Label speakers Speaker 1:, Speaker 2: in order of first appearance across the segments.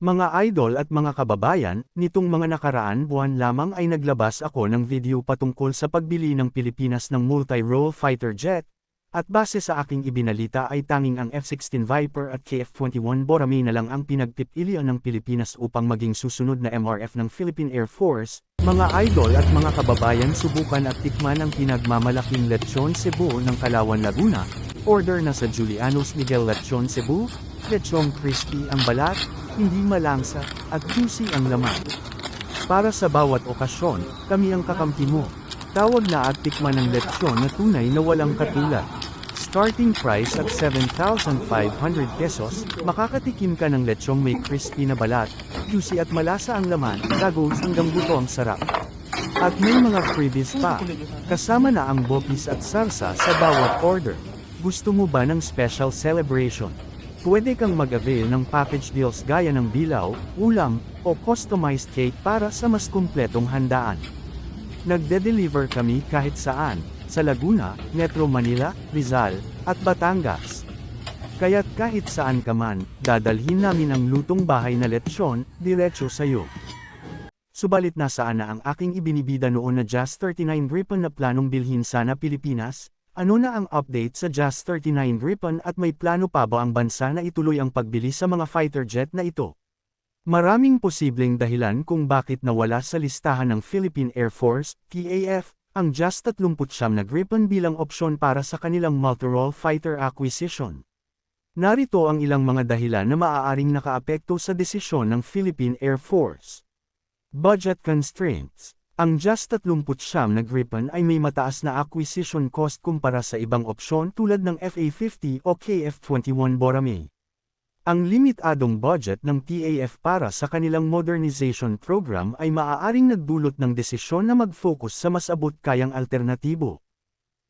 Speaker 1: Mga idol at mga kababayan, nitong mga nakaraan buwan lamang ay naglabas ako ng video patungkol sa pagbili ng Pilipinas ng multi-role fighter jet, at base sa aking ibinalita ay tanging ang F-16 Viper at KF-21 Borame na lang ang pinagpipilian ng Pilipinas upang maging susunod na MRF ng Philippine Air Force. Mga idol at mga kababayan subukan at tikman ang pinagmamalaking Lechon Cebu ng Kalawan Laguna, order na sa Julianos Miguel Lechon Cebu, lechon crispy ang balat, hindi malangsa, at juicy ang laman. Para sa bawat okasyon, kami ang kakampi mo. Tawag na at tikman ng lechon na tunay na walang katulad. Starting price at 7,500 pesos, makakatikim ka ng lechong may crispy na balat, juicy at malasa ang laman, tagos hanggang buto ang sarap. At may mga freebies pa. Kasama na ang bopis at sarsa sa bawat order. Gusto mo ba ng special celebration? Pwede kang mag-avail ng package deals gaya ng bilaw, ulam, o customized cake para sa mas kumpletong handaan. Nagde-deliver kami kahit saan, sa Laguna, Metro Manila, Rizal, at Batangas. Kaya't kahit saan ka man, dadalhin namin ang lutong bahay na lechon, diretso sa'yo. Subalit nasaan na ang aking ibinibida noon na Jazz 39 Gripen na planong bilhin sana Pilipinas? Ano na ang update sa Jazz 39 Gripen at may plano pa ba ang bansa na ituloy ang pagbili sa mga fighter jet na ito? Maraming posibleng dahilan kung bakit nawala sa listahan ng Philippine Air Force, PAF, ang Jazz 39 na Gripen bilang opsyon para sa kanilang multi-role fighter acquisition. Narito ang ilang mga dahilan na maaaring nakaapekto sa desisyon ng Philippine Air Force. Budget constraints ang Just 39 na Gripen ay may mataas na acquisition cost kumpara sa ibang opsyon tulad ng FA-50 o KF-21 Borame. Ang limitadong budget ng PAF para sa kanilang modernization program ay maaaring nagdulot ng desisyon na mag-focus sa mas abot kayang alternatibo.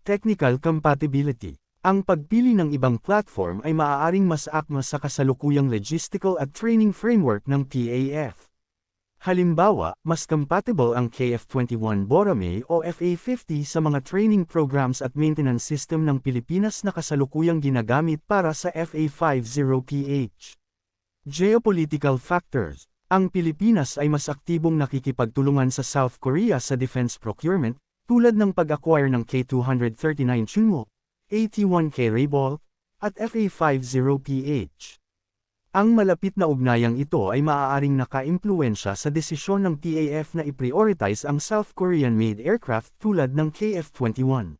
Speaker 1: Technical compatibility ang pagpili ng ibang platform ay maaaring mas akma sa kasalukuyang logistical at training framework ng PAF. Halimbawa, mas compatible ang KF-21 Borame o FA-50 sa mga training programs at maintenance system ng Pilipinas na kasalukuyang ginagamit para sa FA-50PH. Geopolitical factors Ang Pilipinas ay mas aktibong nakikipagtulungan sa South Korea sa defense procurement, tulad ng pag-acquire ng K-239 Chunmo, AT-1K Rayball, at FA-50PH. Ang malapit na ugnayang ito ay maaaring nakaimpluensya sa desisyon ng PAF na i-prioritize ang South Korean-made aircraft tulad ng KF-21.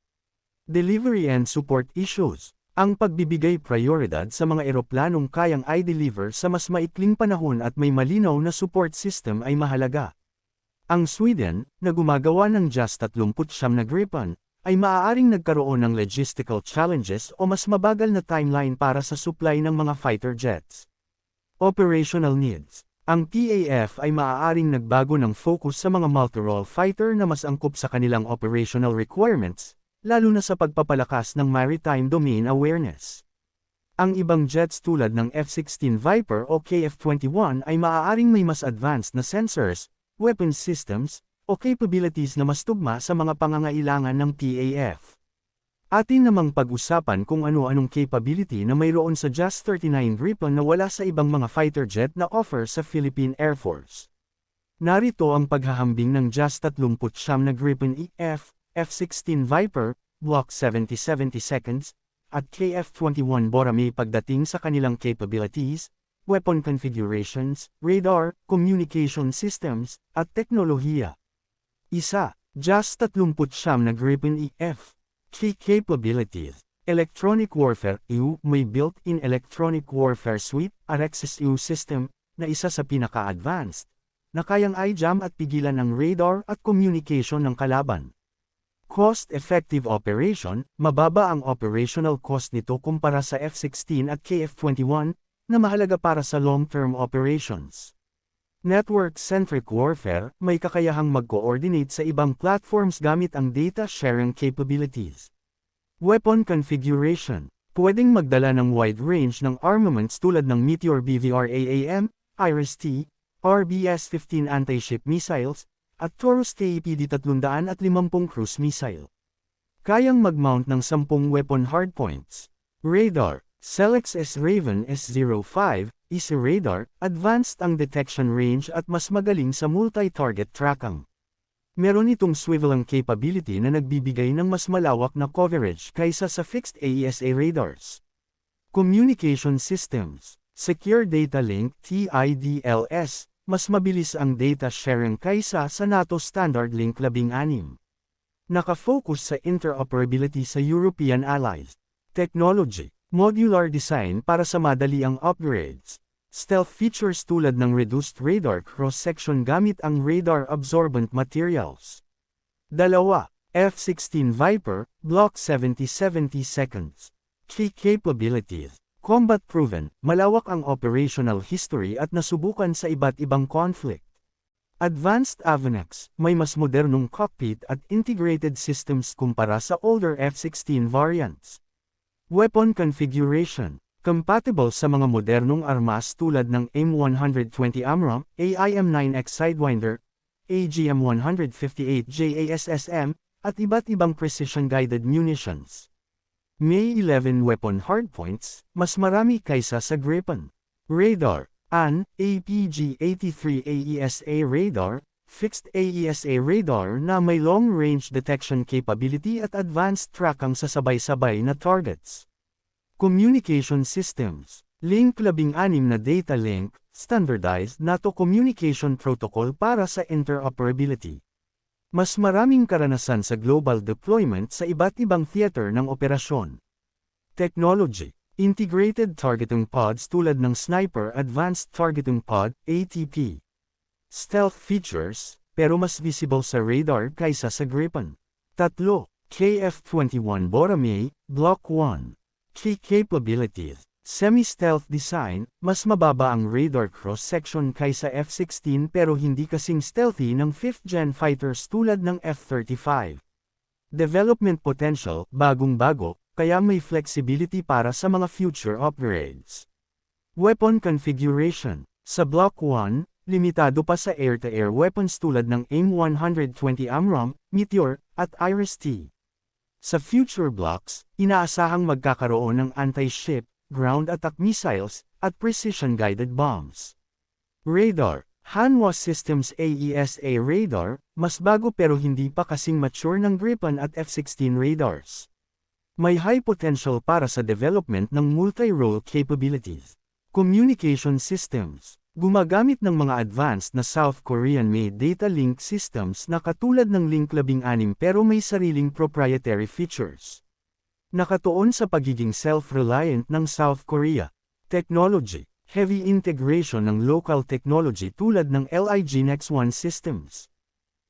Speaker 1: Delivery and support issues. Ang pagbibigay prioridad sa mga eroplanong kayang i-deliver sa mas maikling panahon at may malinaw na support system ay mahalaga. Ang Sweden, na gumagawa ng Just 39 na Gripen, ay maaaring nagkaroon ng logistical challenges o mas mabagal na timeline para sa supply ng mga fighter jets. Operational needs. Ang PAF ay maaaring nagbago ng focus sa mga multi-role fighter na mas angkop sa kanilang operational requirements, lalo na sa pagpapalakas ng maritime domain awareness. Ang ibang jets tulad ng F-16 Viper o KF-21 ay maaaring may mas advanced na sensors, weapons systems, o capabilities na mas tugma sa mga pangangailangan ng PAF. Atin namang pag-usapan kung ano-anong capability na mayroon sa Just 39 Gripen na wala sa ibang mga fighter jet na offer sa Philippine Air Force. Narito ang paghahambing ng Just 39 na Gripen EF, F-16 Viper, Block 70-70 seconds, at KF-21 Borame pagdating sa kanilang capabilities, weapon configurations, radar, communication systems, at teknolohiya. Isa, Just 39 na Gripen EF, Key capabilities. Electronic Warfare EU may built-in Electronic Warfare Suite, RXS EU system, na isa sa pinaka-advanced, na kayang i-jam at pigilan ng radar at communication ng kalaban. Cost-effective operation, mababa ang operational cost nito kumpara sa F-16 at KF-21, na mahalaga para sa long-term operations. Network-centric warfare, may kakayahang mag-coordinate sa ibang platforms gamit ang data sharing capabilities. Weapon configuration, pwedeng magdala ng wide range ng armaments tulad ng Meteor BVR AAM, IRIS-T, RBS-15 anti-ship missiles, at Taurus KEPD-350 cruise missile. Kayang mag-mount ng 10 weapon hardpoints. Radar, Celex S Raven S05, is radar, advanced ang detection range at mas magaling sa multi-target tracking. Meron itong swiveling capability na nagbibigay ng mas malawak na coverage kaysa sa fixed AESA radars. Communication Systems Secure Data Link TIDLS, mas mabilis ang data sharing kaysa sa NATO Standard Link 16. Nakafocus sa interoperability sa European allies. Technology, modular design para sa madaliang upgrades. Stealth features tulad ng reduced radar cross-section gamit ang radar-absorbent materials. Dalawa, F-16 Viper, Block 70-70 seconds. Key capabilities. Combat proven, malawak ang operational history at nasubukan sa iba't ibang conflict. Advanced Avenex, may mas modernong cockpit at integrated systems kumpara sa older F-16 variants. Weapon configuration, compatible sa mga modernong armas tulad ng AIM-120 AMRAAM, AIM-9X Sidewinder, AGM-158 JASSM, at iba't ibang precision-guided munitions. May 11 weapon hardpoints, mas marami kaysa sa Gripen. Radar, AN, APG-83 AESA radar, fixed AESA radar na may long-range detection capability at advanced tracking sa sabay-sabay na targets. Communication Systems Link 16 na data link, standardized NATO communication protocol para sa interoperability. Mas maraming karanasan sa global deployment sa iba't ibang theater ng operasyon. Technology Integrated Targeting Pods tulad ng Sniper Advanced Targeting Pod, ATP. Stealth features, pero mas visible sa radar kaysa sa Gripen. Tatlo, KF-21 Borame, Block 1. Key capabilities. Semi-stealth design, mas mababa ang radar cross-section kaysa F-16 pero hindi kasing stealthy ng 5th-gen fighters tulad ng F-35. Development potential, bagong-bago, kaya may flexibility para sa mga future upgrades. Weapon configuration. Sa Block 1, limitado pa sa air-to-air weapons tulad ng AIM-120 AMRAAM, Meteor, at Iris-T. Sa future blocks, inaasahang magkakaroon ng anti-ship, ground attack missiles, at precision-guided bombs. Radar Hanwha Systems AESA radar, mas bago pero hindi pa kasing mature ng Gripen at F-16 radars. May high potential para sa development ng multi-role capabilities. Communication Systems Gumagamit ng mga advanced na South Korean-made data link systems na katulad ng Link 16 pero may sariling proprietary features. Nakatuon sa pagiging self-reliant ng South Korea. Technology, heavy integration ng local technology tulad ng LIG Nex 1 systems.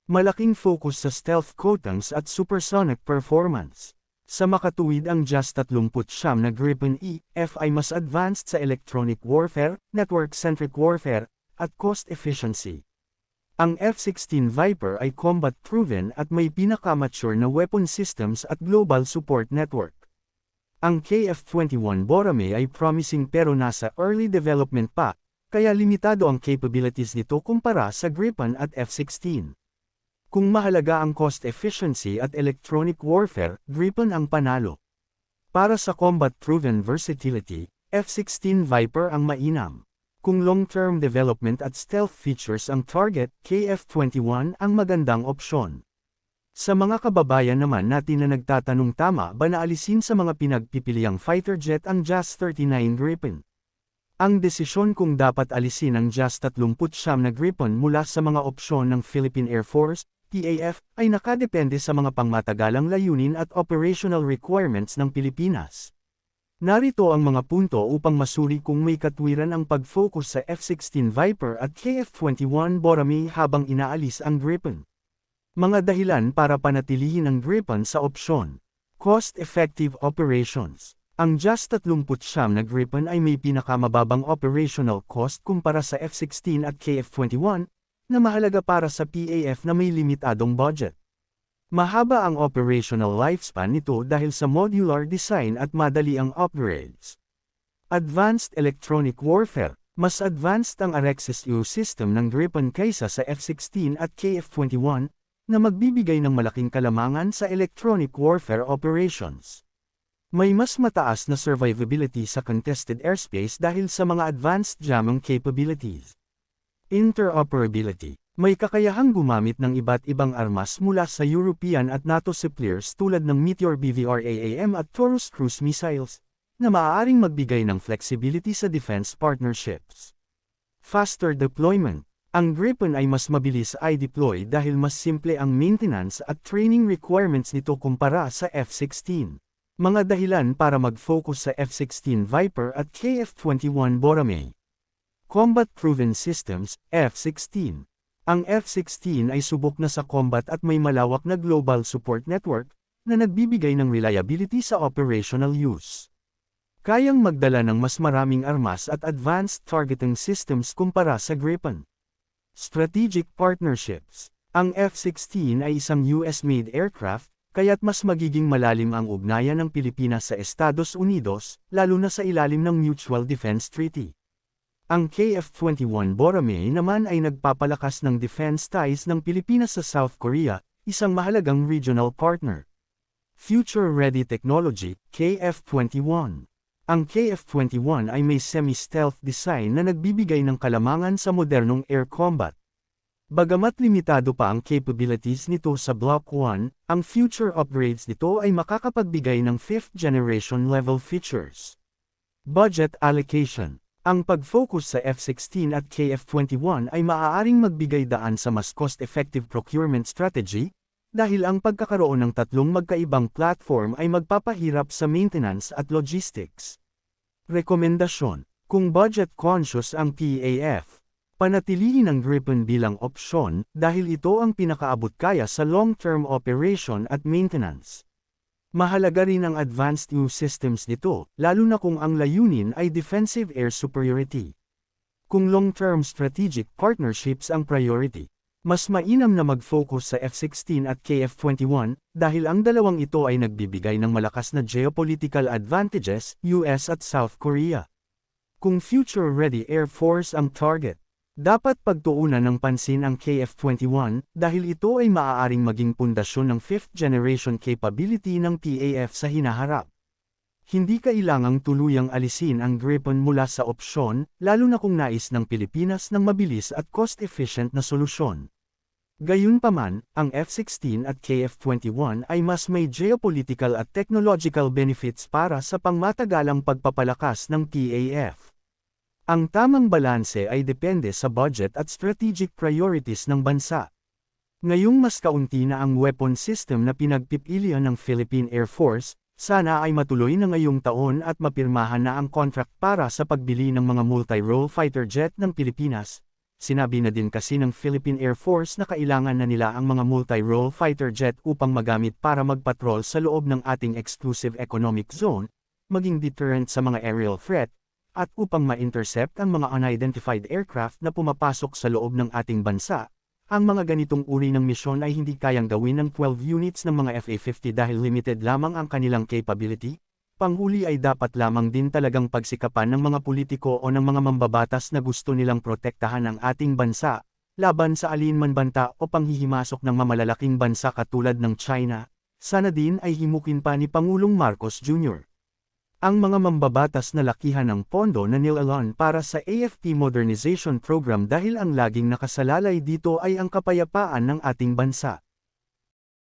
Speaker 1: Malaking focus sa stealth coatings at supersonic performance. Sa makatuwid ang JAS 39 na Gripen E, F ay mas advanced sa electronic warfare, network-centric warfare, at cost efficiency. Ang F-16 Viper ay combat-proven at may pinaka-mature na weapon systems at global support network. Ang KF-21 Borame ay promising pero nasa early development pa, kaya limitado ang capabilities nito kumpara sa Gripen at F-16. Kung mahalaga ang cost efficiency at electronic warfare, Gripen ang panalo. Para sa combat-proven versatility, F-16 Viper ang mainam. Kung long-term development at stealth features ang target, KF-21 ang magandang opsyon. Sa mga kababayan naman natin na nagtatanong tama ba na sa mga pinagpipiliang fighter jet ang JAS 39 Gripen? Ang desisyon kung dapat alisin ang JAS 39 na Gripen mula sa mga opsyon ng Philippine Air Force, PAF, ay nakadepende sa mga pangmatagalang layunin at operational requirements ng Pilipinas. Narito ang mga punto upang masuri kung may katwiran ang pag-focus sa F-16 Viper at KF-21 Borame habang inaalis ang Gripen. Mga dahilan para panatilihin ang Gripen sa opsyon. Cost-effective operations. Ang JAS 39 na Gripen ay may pinakamababang operational cost kumpara sa F-16 at KF-21, na mahalaga para sa PAF na may limitadong budget. Mahaba ang operational lifespan nito dahil sa modular design at madali ang upgrades. Advanced Electronic Warfare Mas advanced ang Arexis U system ng Gripen kaysa sa F-16 at KF-21, na magbibigay ng malaking kalamangan sa electronic warfare operations. May mas mataas na survivability sa contested airspace dahil sa mga advanced jamming capabilities. Interoperability. May kakayahang gumamit ng iba't ibang armas mula sa European at NATO suppliers tulad ng Meteor BVR-AAM at Taurus cruise missiles, na maaaring magbigay ng flexibility sa defense partnerships. Faster deployment. Ang Gripen ay mas mabilis i-deploy dahil mas simple ang maintenance at training requirements nito kumpara sa F-16. Mga dahilan para mag-focus sa F-16 Viper at KF-21 Borame. Combat-proven systems, F-16. Ang F-16 ay subok na sa combat at may malawak na global support network, na nagbibigay ng reliability sa operational use. Kayang magdala ng mas maraming armas at advanced targeting systems kumpara sa Gripen. Strategic Partnerships Ang F-16 ay isang US-made aircraft, kaya't mas magiging malalim ang ugnayan ng Pilipinas sa Estados Unidos, lalo na sa ilalim ng Mutual Defense Treaty. Ang KF-21 Borame naman ay nagpapalakas ng defense ties ng Pilipinas sa South Korea, isang mahalagang regional partner. Future Ready Technology, KF-21 Ang KF-21 ay may semi-stealth design na nagbibigay ng kalamangan sa modernong air combat. Bagamat limitado pa ang capabilities nito sa Block 1, ang future upgrades nito ay makakapagbigay ng 5th generation level features. Budget Allocation ang pag-focus sa F-16 at KF-21 ay maaaring magbigay daan sa mas cost-effective procurement strategy, dahil ang pagkakaroon ng tatlong magkaibang platform ay magpapahirap sa maintenance at logistics. Rekomendasyon Kung budget-conscious ang PAF, panatilihin ang Gripen bilang opsyon dahil ito ang pinakaabot kaya sa long-term operation at maintenance. Mahalaga rin ang advanced EU systems nito, lalo na kung ang layunin ay defensive air superiority. Kung long-term strategic partnerships ang priority, mas mainam na mag-focus sa F-16 at KF-21 dahil ang dalawang ito ay nagbibigay ng malakas na geopolitical advantages, US at South Korea. Kung future-ready Air Force ang target, dapat pagtuunan ng pansin ang KF-21 dahil ito ay maaaring maging pundasyon ng 5th generation capability ng PAF sa hinaharap. Hindi kailangang tuluyang alisin ang Gripen mula sa opsyon, lalo na kung nais ng Pilipinas ng mabilis at cost-efficient na solusyon. Gayunpaman, ang F-16 at KF-21 ay mas may geopolitical at technological benefits para sa pangmatagalang pagpapalakas ng PAF. Ang tamang balanse ay depende sa budget at strategic priorities ng bansa. Ngayong mas kaunti na ang weapon system na pinagpipilian ng Philippine Air Force, sana ay matuloy na ngayong taon at mapirmahan na ang contract para sa pagbili ng mga multi-role fighter jet ng Pilipinas. Sinabi na din kasi ng Philippine Air Force na kailangan na nila ang mga multi-role fighter jet upang magamit para magpatrol sa loob ng ating exclusive economic zone, maging deterrent sa mga aerial threat, at upang ma-intercept ang mga unidentified aircraft na pumapasok sa loob ng ating bansa, ang mga ganitong uri ng misyon ay hindi kayang gawin ng 12 units ng mga FA-50 dahil limited lamang ang kanilang capability. Panghuli ay dapat lamang din talagang pagsikapan ng mga politiko o ng mga mambabatas na gusto nilang protektahan ang ating bansa, laban sa alinman banta o panghihimasok ng mamalalaking bansa katulad ng China. Sana din ay himukin pa ni Pangulong Marcos Jr ang mga mambabatas na lakihan ng pondo na nilalan para sa AFP Modernization Program dahil ang laging nakasalalay dito ay ang kapayapaan ng ating bansa.